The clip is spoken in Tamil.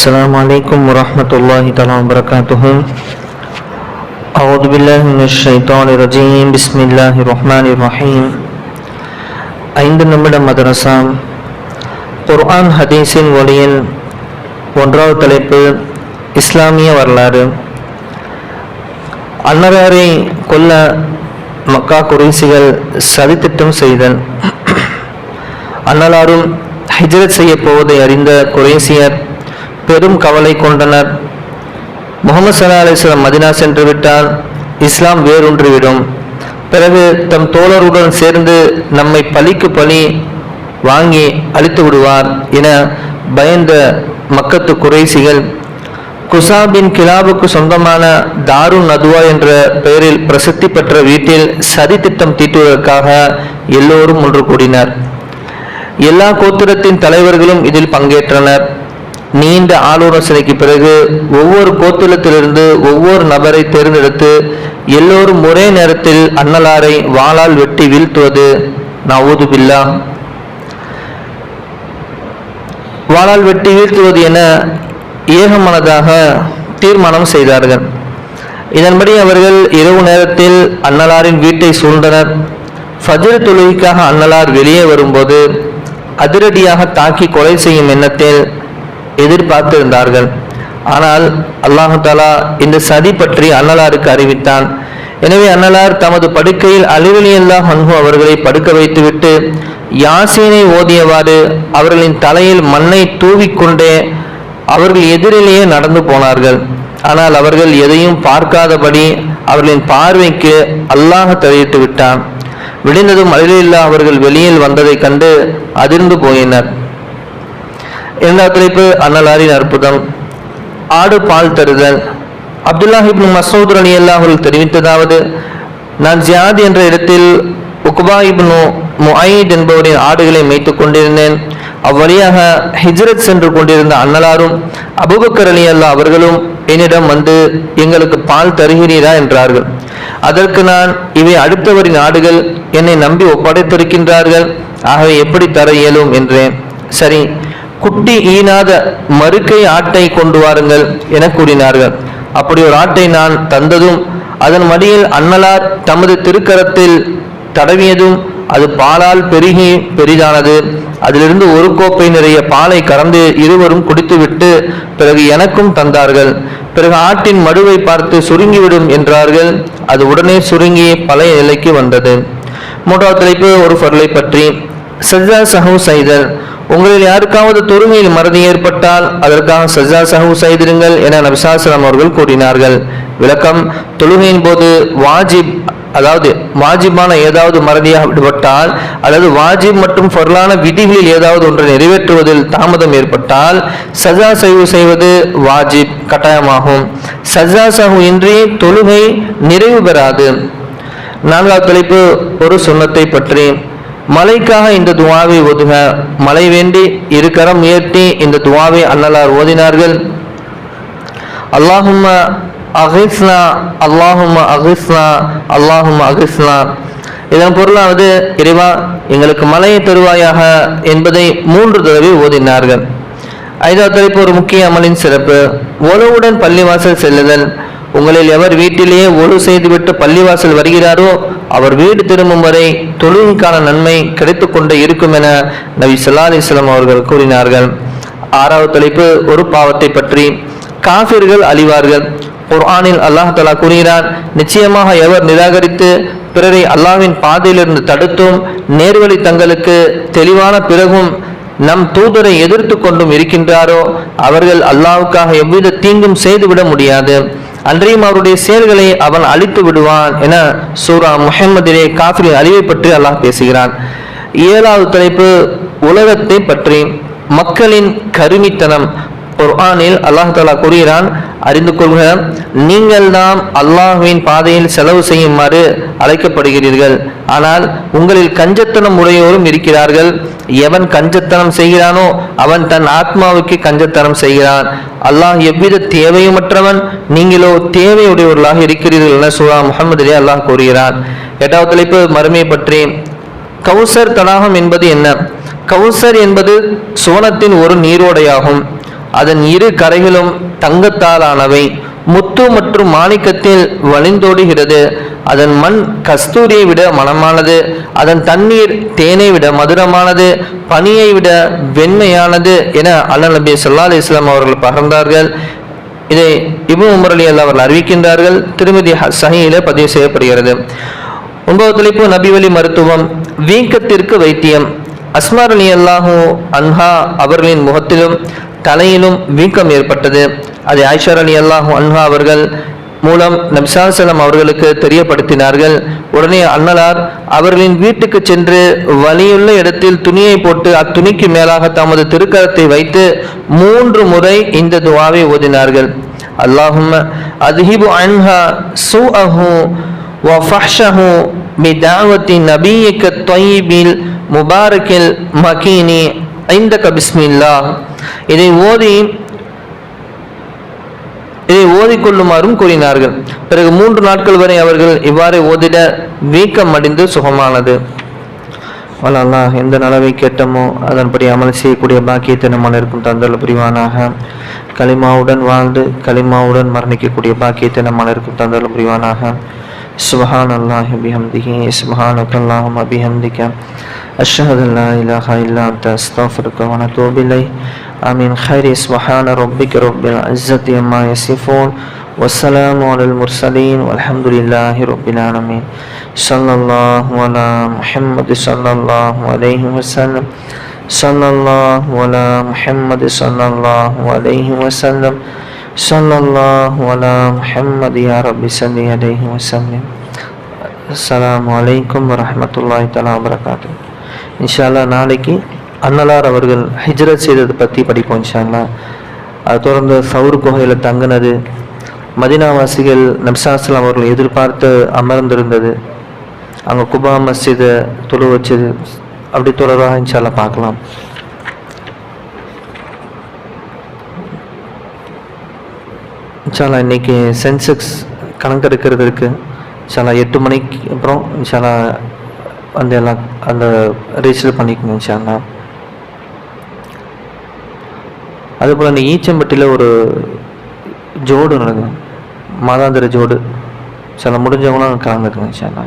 السلام عليكم ورحمة الله تعالى وبركاته أعوذ بالله من الشيطان الرجيم بسم الله الرحمن الرحيم ஐந்து நிமிட மதரசா குர்ஆன் ஹதீஸின் ஒளியில் ஒன்றாவது தலைப்பு இஸ்லாமிய வரலாறு அன்னராரை கொல்ல மக்கா குறைசிகள் சதித்திட்டம் செய்தல் அன்னலாரும் ஹிஜ்ரத் செய்ய போவதை அறிந்த குறைசியர் பெரும் கவலை கொண்டனர். முகமது சல்லா அலிஸ்லாம் மதினா சென்று விட்டால் இஸ்லாம் வேரூன்றிவிடும் பிறகு தம் தோழருடன் சேர்ந்து நம்மை பலிக்கு பலி வாங்கி அழித்து விடுவார் என பயந்த மக்கத்து குறைசிகள் குசாபின் கிலாபுக்கு சொந்தமான தாரு நதுவா என்ற பெயரில் பிரசித்தி பெற்ற வீட்டில் சதி திட்டம் தீட்டுவதற்காக எல்லோரும் ஒன்று கூடினர். எல்லா கோத்திரத்தின் தலைவர்களும் இதில் பங்கேற்றனர். நீண்ட ஆலோசனைக்கு பிறகு ஒவ்வொரு கோத்திரத்திலிருந்து ஒவ்வொரு நபரை தேர்ந்தெடுத்து எல்லோரும் ஒரே நேரத்தில் அன்னலாரை வாளால் வெட்டி வீழ்த்துவது நவூது பில்லா. வாளால் வெட்டி வீழ்த்துவது என ஏகமனதாக தீர்மானம் செய்தார்கள். இதன்படி அவர்கள் இரவு நேரத்தில் அன்னலாரின் வீட்டை சூழ்ந்தனர். ஃபஜர் தொழுகைக்காக அன்னலார் வெளியே வரும்போது அதிரடியாக தாக்கி கொலை செய்யும் எண்ணத்தில் எதிர்பார்த்திருந்தார்கள். ஆனால் அல்லாஹாலா இந்த சதி பற்றி அன்னலாருக்கு அறிவித்தான். எனவே அன்னலார் தமது படுக்கையில் அலிவலியல்லா ஹன்ஹு அவர்களை படுக்க வைத்துவிட்டு யாசீனை ஓதியவாறு அவர்களின் தலையில் மண்ணை தூவிக்கொண்டே அவர்கள் எதிரிலேயே நடந்து போனார்கள். ஆனால் அவர்கள் எதையும் பார்க்காதபடி அவர்களின் பார்வைக்கு அல்லாஹ் தலையிட்டு விட்டான். விடிந்ததும் அலிலில்லா அவர்கள் வெளியில் வந்ததைக் கண்டு அதிர்ந்து போயினர். இரண்டாவது தலைப்பு அன்னலாரின் அற்புதம். ஆடு பால் தருதல். அப்துல்லாஹிப்னு இப்னு மசூத் அலி அல்லாஹுல் தெரிவித்ததாவது நான் ஜியாத் என்ற இடத்தில் உக்பா இப்னு முஐத் என்பவரின் ஆடுகளை மேய்த்துக் கொண்டிருந்தேன். அவ்வழியாக ஹிஜ்ரத் சென்று கொண்டிருந்த அன்னலாரும் அபுபக்கர் அலி அல்லா அவர்களும் என்னிடம் வந்து எங்களுக்கு பால் தருகிறீரா? என்றார்கள். அதற்கு நான் இவை அடுத்தவரின் ஆடுகள் என்னை நம்பி ஒப்படைத்திருக்கின்றார்கள். ஆகவே எப்படி தர இயலும்? என்றேன். சரி குட்டி ஈனாத மறுக்கை ஆட்டை கொண்டு வாருங்கள் என கூறினார்கள். அப்படி ஒரு ஆட்டை நான் தந்ததும் அதன் மடியில் அன்னலார் தமது திருக்கரத்தில் தடவியதும் அது பாலால் பெருகி பெரிதானது. அதிலிருந்து ஒரு கோப்பை நிறைய பாலை கறந்து இருவரும் குடித்துவிட்டு பிறகு எனக்கும் தந்தார்கள். பிறகு ஆட்டின் மடுவை பார்த்து சுருங்கிவிடும் என்றார்கள். அது உடனே சுருங்கி பழைய நிலைக்கு வந்தது. மூன்றாவது தலைப்பு ஒரு பொருளை பற்றி. சஜா சஹு செய்தல் உங்களில் யாருக்காவது தொழுகையில் மறதி ஏற்பட்டால் அதற்காக சஜா சஹு செய்திருங்கள் என நபிசாசலம் அவர்கள் கூறினார்கள். விளக்கம் தொழுகையின் போது வாஜிப் அதாவது வாஜிபான ஏதாவது மறதியாக விடுபட்டால் அல்லது வாஜிப் மற்றும் பொருளான விதிகளில் ஏதாவது ஒன்றை நிறைவேற்றுவதில் தாமதம் ஏற்பட்டால் சஜா சஹு செய்வது வாஜிப் கட்டாயமாகும். சஜா சகு இன்றி தொழுகை நிறைவு பெறாது. நான்காவது தலைப்பு ஒரு சுண்ணத்தை பற்றி. மலைக்காக இந்த துவாவை ஓதுக. மலை வேண்டி இரு கரம் உயர்த்தி இந்த துவாவை அன்னலார் ஓதினார்கள். அல்லாஹும் அகிஸ்னா அல்லாஹும் அகிஸ்னா அல்லாஹும் அகிஸ்னா இதன் பொருளாவது இறைவா எங்களுக்கு மலையை தருவாயாக என்பதை மூன்று தடவை ஓதினார்கள். ஐந்தாவது தலைப்பு ஒரு முக்கிய அமலின் சிறப்பு. ஒழுவுடன் பள்ளிவாசல் செல்லுதல். உங்களில் எவர் வீட்டிலேயே ஒழு செய்துவிட்டு பள்ளிவாசல் வருகிறாரோ அவர் வீடு திரும்பும் வரை தொழுகைக்கான நன்மை கிடைத்து கொண்டே இருக்கும் என நபி சொல்லா அலிஸ்லாம் அவர்கள் கூறினார்கள். ஆறாவது தலைப்பு ஒரு பாவத்தை பற்றி. காபிர்கள் அழிவார்கள். குர்ஆனில் அல்லாஹ் தலா கூறுகிறான் நிச்சயமாக எவர் நிராகரித்து பிறரை அல்லாவின் பாதையிலிருந்து தடுத்தும் நேர்வழி தங்களுக்கு தெளிவான பிறகும் நம் தூதரை எதிர்த்து கொண்டும் இருக்கின்றாரோ அவர்கள் அல்லாவுக்காக எவ்வித தீங்கும் செய்துவிட முடியாது. அன்றையும் அவருடைய செயல்களை அவன் அழித்து விடுவான் என சூரா முஹம்மதிலே காஃபிரின் அழிவை பற்றி அல்லாஹ் பேசுகிறான். ஏழாவது தலைப்பு உலகத்தை பற்றி. மக்களின் கருமித்தனம். குர்ஆனில் அல்லாஹ் தாலா கூறுகிறான் அறிந்து கொள்க நீங்கள் தான் அல்லாஹுவின் பாதையில் செலவு செய்யுமாறு அழைக்கப்படுகிறீர்கள். ஆனால் உங்களில் கஞ்சத்தனம் உடையோரும் இருக்கிறார்கள். எவன் கஞ்சத்தனம் செய்கிறானோ அவன் தன் ஆத்மாவுக்கு கஞ்சத்தனம் செய்கிறான். அல்லாஹ் எவ்வித தேவையுமற்றவன்? நீங்களோ தேவையுடையவர்களாக இருக்கிறீர்கள் என சூரா அலி அல்லாஹ் கூறுகிறான். எட்டாவது தலைப்பு மறுமை பற்றி. கௌசர் தடாகம் என்பது என்ன? கௌசர் என்பது சுவனத்தின் ஒரு நீரோடையாகும். அதன் இரு கரைகளும் தங்கத்தால் ஆனவை முத்து மற்றும் மாணிக்கத்தில் வழிந்தோடுகிறது. அதன் மண் கஸ்தூரியை விட மனமானது அதன் தண்ணீர் தேனை விட மதுரமானது பனியை விட வெண்மையானது என அல்ல நபி சொல்லா அலிஸ்லாம் அவர்கள் பகர்ந்தார்கள். இதை இபு உமர் அலி அல்லா அவர்கள் அறிவிக்கின்றார்கள். திருமதி சஹியில பதிவு செய்யப்படுகிறது. ஒன்பது தலைப்பு நபிவழி மருத்துவம். வீக்கத்திற்கு வைத்தியம். அஸ்மார் அலி அல்லாஹூ அன்ஹா அவர்களின் முகத்திலும் தலையிலும் வீக்கம் ஏற்பட்டது. அதை ஆயிஷர் அலி அல்லாஹூ அன்ஹா அவர்கள் மூலம் நபிசாசலம் அவர்களுக்கு தெரியப்படுத்தினார்கள். உடனே அன்னலார் அவர்களின் வீட்டுக்கு சென்று வலியுள்ள இடத்தில் துணியை போட்டு அத்துணிக்கு மேலாக தமது திருக்கரத்தை வைத்து மூன்று முறை இந்த துவாவை ஓதினார்கள். அல்லாஹும் அதிஹிபு அன்ஹா சு அஹு வஃபஹு பிதாவத்தி நபியக்க தொய்பில் முபாரக்கில் மகீனி. ஐந்த கபிஸ்மில்லா இதை ஓதி ஓதிக்கொள்ளுமாறும் கூறினார்கள். பிறகு மூன்று நாட்கள் வரை அவர்கள் இவ்வாறு ஓதிட வீக்கம் அடைந்து சுகமானது. வல்ல எந்த நலவை கேட்டமோ அதன்படி அமல் செய்யக்கூடிய பாக்கியத்தை நம்ம இருக்கும் தந்தல் புரிவானாக. களிமாவுடன் வாழ்ந்து களிமாவுடன் மரணிக்கக்கூடிய பாக்கியத்தை நம்ம இருக்கும் தந்தல் புரிவானாக. சுபஹான் அல்லாஹ் பிஹம்திஹி சுபஹானக அல்லாஹும்ம பிஹம்திக. அஷ்ஹது அன் லா இலாஹா இல்லா அன்த அஸ்தக்ஃபிருக வ நத்தூபு இலைஹ் ஆமீன் خير سبحان ربك رب العزة عما يصفون والسلام على المرسلين والحمد لله رب العالمين صلى الله على محمد صلى الله عليه وسلم صلى الله على محمد صلى الله عليه وسلم صلى الله على محمد يا رب صل عليه وسلم السلام عليكم ورحمة الله تعالى وبركاته இன்ஷா அல்லாஹ் நாளைக்கு அன்னலார் அவர்கள் ஹிஜ்ரத் செய்ததை பற்றி படிப்போம் இன்ஷா அது தொடர்ந்து சவுர் குகையில் தங்கினது. மதினாவாசிகள் நப்சாஸ்லாம் அவர்கள் எதிர்பார்த்து அமர்ந்திருந்தது. அங்கே குபா மஸ்ஜிதை தொழு வச்சது. அப்படி தொடர்பாக இன்ஷா பார்க்கலாம். இன்ஷால்லா இன்னைக்கு சென்செக்ஸ் கணக்கெடுக்கிறது இருக்குது இன்ஷால்லா எட்டு மணிக்கு அப்புறம் இன்ஷால்லா வந்து எல்லாம் அந்த ரிஜிஸ்டர் பண்ணிக்கணும் இன்ஷால்லா அதுபோல் இந்த ஈச்சம்பட்டியில் ஒரு ஜோடு நடக்கும் மாதாந்திர ஜோடு. சில முடிஞ்சவங்களும் கலந்துக்கணும் இன்ஷால்லா